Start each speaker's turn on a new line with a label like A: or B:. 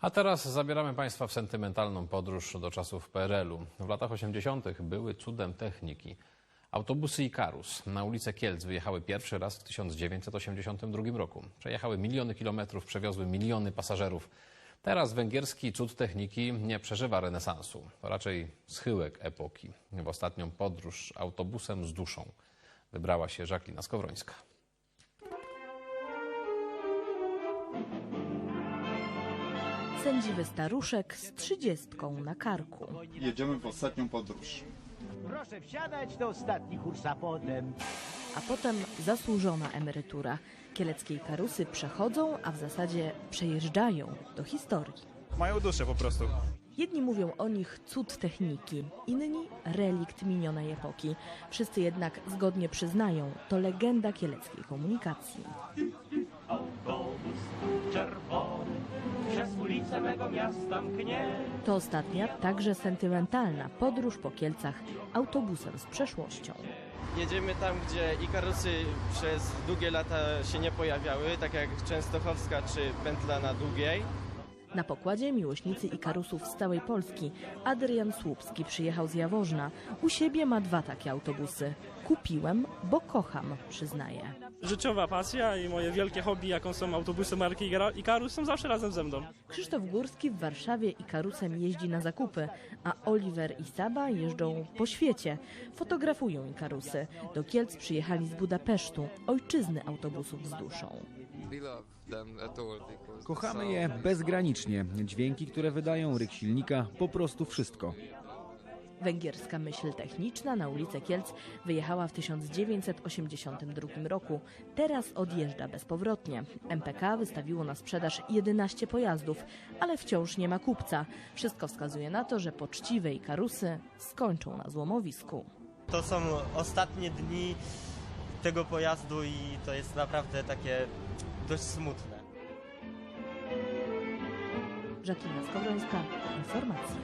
A: A teraz zabieramy Państwa w sentymentalną podróż do czasów PRL-u. W latach 80. były cudem techniki. Autobusy Ikarus na ulicę Kielc wyjechały pierwszy raz w 1982 roku. Przejechały miliony kilometrów, przewiozły miliony pasażerów. Teraz węgierski cud techniki nie przeżywa renesansu. To raczej schyłek epoki. W ostatnią podróż autobusem z duszą wybrała się Żaklina Skowrońska.
B: Sędziwy staruszek z trzydziestką na karku.
C: Jedziemy w ostatnią podróż.
D: Proszę wsiadać do ostatni kurs, a potem...
B: A potem zasłużona emerytura. Kieleckiej karusy przechodzą, a w zasadzie przejeżdżają do historii.
E: Mają duszę po prostu.
B: Jedni mówią o nich cud techniki, inni relikt minionej epoki. Wszyscy jednak zgodnie przyznają, to legenda kieleckiej komunikacji.
F: Autobus czerwony mego miasta mknie.
B: To ostatnia, także sentymentalna podróż po Kielcach autobusem z przeszłością.
G: Jedziemy tam, gdzie Ikarusy przez długie lata się nie pojawiały, tak jak Częstochowska czy Pętla na Długiej.
B: Na pokładzie miłośnicy Ikarusów z całej Polski. Adrian Słupski przyjechał z Jaworzna. U siebie ma dwa takie autobusy. Kupiłem, bo kocham, przyznaje.
H: życiowa pasja i moje wielkie hobby, jaką są autobusy marki Ikarus, są zawsze razem ze mną.
B: Krzysztof Górski w Warszawie Ikarusem jeździ na zakupy, a Oliver i Saba jeżdżą po świecie. Fotografują Ikarusy. Do Kielc przyjechali z Budapesztu, ojczyzny autobusów z duszą.
I: Kochamy je bezgranicznie. Dźwięki, które wydają, ryk silnika, po prostu wszystko.
B: Węgierska myśl techniczna na ulicę Kielc wyjechała w 1982 roku. Teraz odjeżdża bezpowrotnie. MPK wystawiło na sprzedaż 11 pojazdów, ale wciąż nie ma kupca. Wszystko wskazuje na to, że poczciwe i karusy skończą na złomowisku.
G: To są ostatnie dni tego pojazdu i to jest naprawdę takie dość smutne.
B: Żaklina Skowrońska, informacje.